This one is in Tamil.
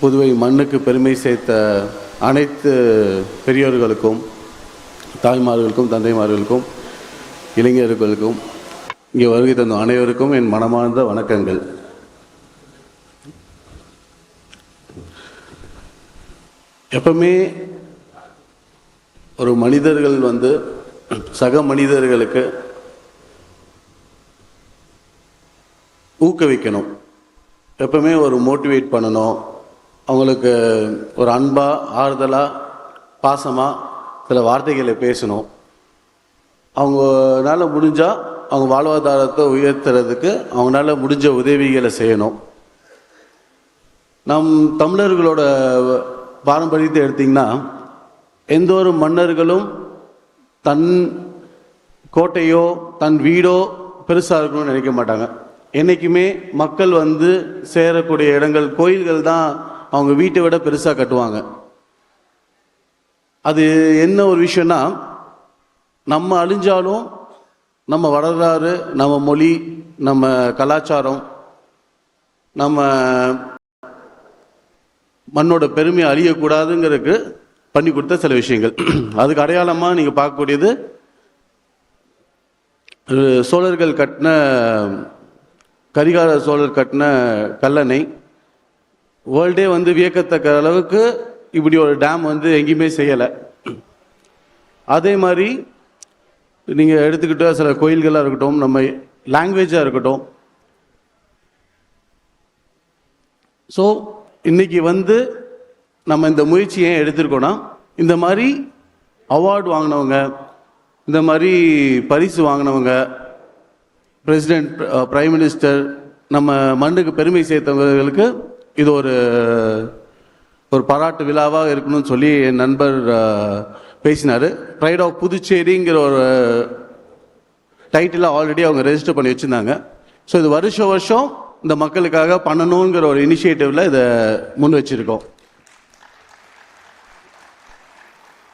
புதுவை மண்ணுக்கு பெருமை சேர்த்த அனைத்து பெரியோர்களுக்கும் தாய்மார்களுக்கும் தந்தைமார்களுக்கும் இளைஞர்களுக்கும் இங்கே வருகை தந்த அனைவருக்கும் என் மனமார்ந்த வணக்கங்கள். எப்பவுமே ஒரு மனிதர்கள் வந்து சக மனிதர்களுக்கு ஊக்குவிக்கணும். எப்பவுமே ஒரு மோட்டிவேட் பண்ணணும். அவங்களுக்கு ஒரு அன்பாக ஆறுதலாக பாசமாக சில வார்த்தைகளை பேசணும். அவங்கனால முடிஞ்சால் அவங்க வாழ்வாதாரத்தை உயர்த்துறதுக்கு அவங்களால முடிஞ்ச உதவிகளை செய்யணும். நம் தமிழர்களோட பாரம்பரியத்தை எடுத்திங்கன்னா எந்த ஒரு மன்னர்களும் தன் கோட்டையோ தன் வீடோ பெருசாக இருக்கணும்னு நினைக்க மாட்டாங்க. என்றைக்குமே மக்கள் வந்து சேரக்கூடிய இடங்கள் கோயில்கள் தான் அவங்க வீட்டை விட பெருசாக கட்டுவாங்க. அது என்ன ஒரு விஷயம்னா நம்ம அழிஞ்சாலும் நம்ம வரலாறு நம்ம மொழி நம்ம கலாச்சாரம் நம்ம மண்ணோட பெருமை அழியக்கூடாதுங்கிறதுக்கு பண்ணி கொடுத்த சில விஷயங்கள். அதுக்கு அடையாளமாக நீங்கள் பார்க்கக்கூடியது சோழர்கள் கட்டின கரிகால சோழர் கட்டின கல்லணை வேர்ல்டே வந்து வியக்கத்தக்க அளவுக்கு இப்படி ஒரு டேம் வந்து எங்கேயுமே செய்யலை. அதே மாதிரி நீங்கள் எடுத்துக்கிட்ட சில கோயில்களாக இருக்கட்டும் நம்ம லாங்குவேஜாக இருக்கட்டும். ஸோ இன்னைக்கு வந்து நம்ம இந்த முயற்சி ஏன் எடுத்திருக்கோன்னா இந்த மாதிரி அவார்டு வாங்கினவங்க இந்த மாதிரி பரிசு வாங்கினவங்க பிரசிடென்ட் ப்ரைம் மினிஸ்டர் நம்ம மண்ணுக்கு பெருமை சேர்த்தவங்களுக்கு இது ஒரு ஒரு பாராட்டு விழாவாக இருக்கணும்னு சொல்லி என் நண்பர் பேசினார். ப்ரைட் ஆஃப் புதுச்சேரிங்கிற ஒரு டைட்டிலாக ஆல்ரெடி அவங்க ரெஜிஸ்டர் பண்ணி வச்சுருந்தாங்க. ஸோ இது வருஷம் வருஷம் இந்த மக்களுக்காக பண்ணணுங்கிற ஒரு இனிஷியேட்டிவில் இதை முன் வச்சுருக்கோம்.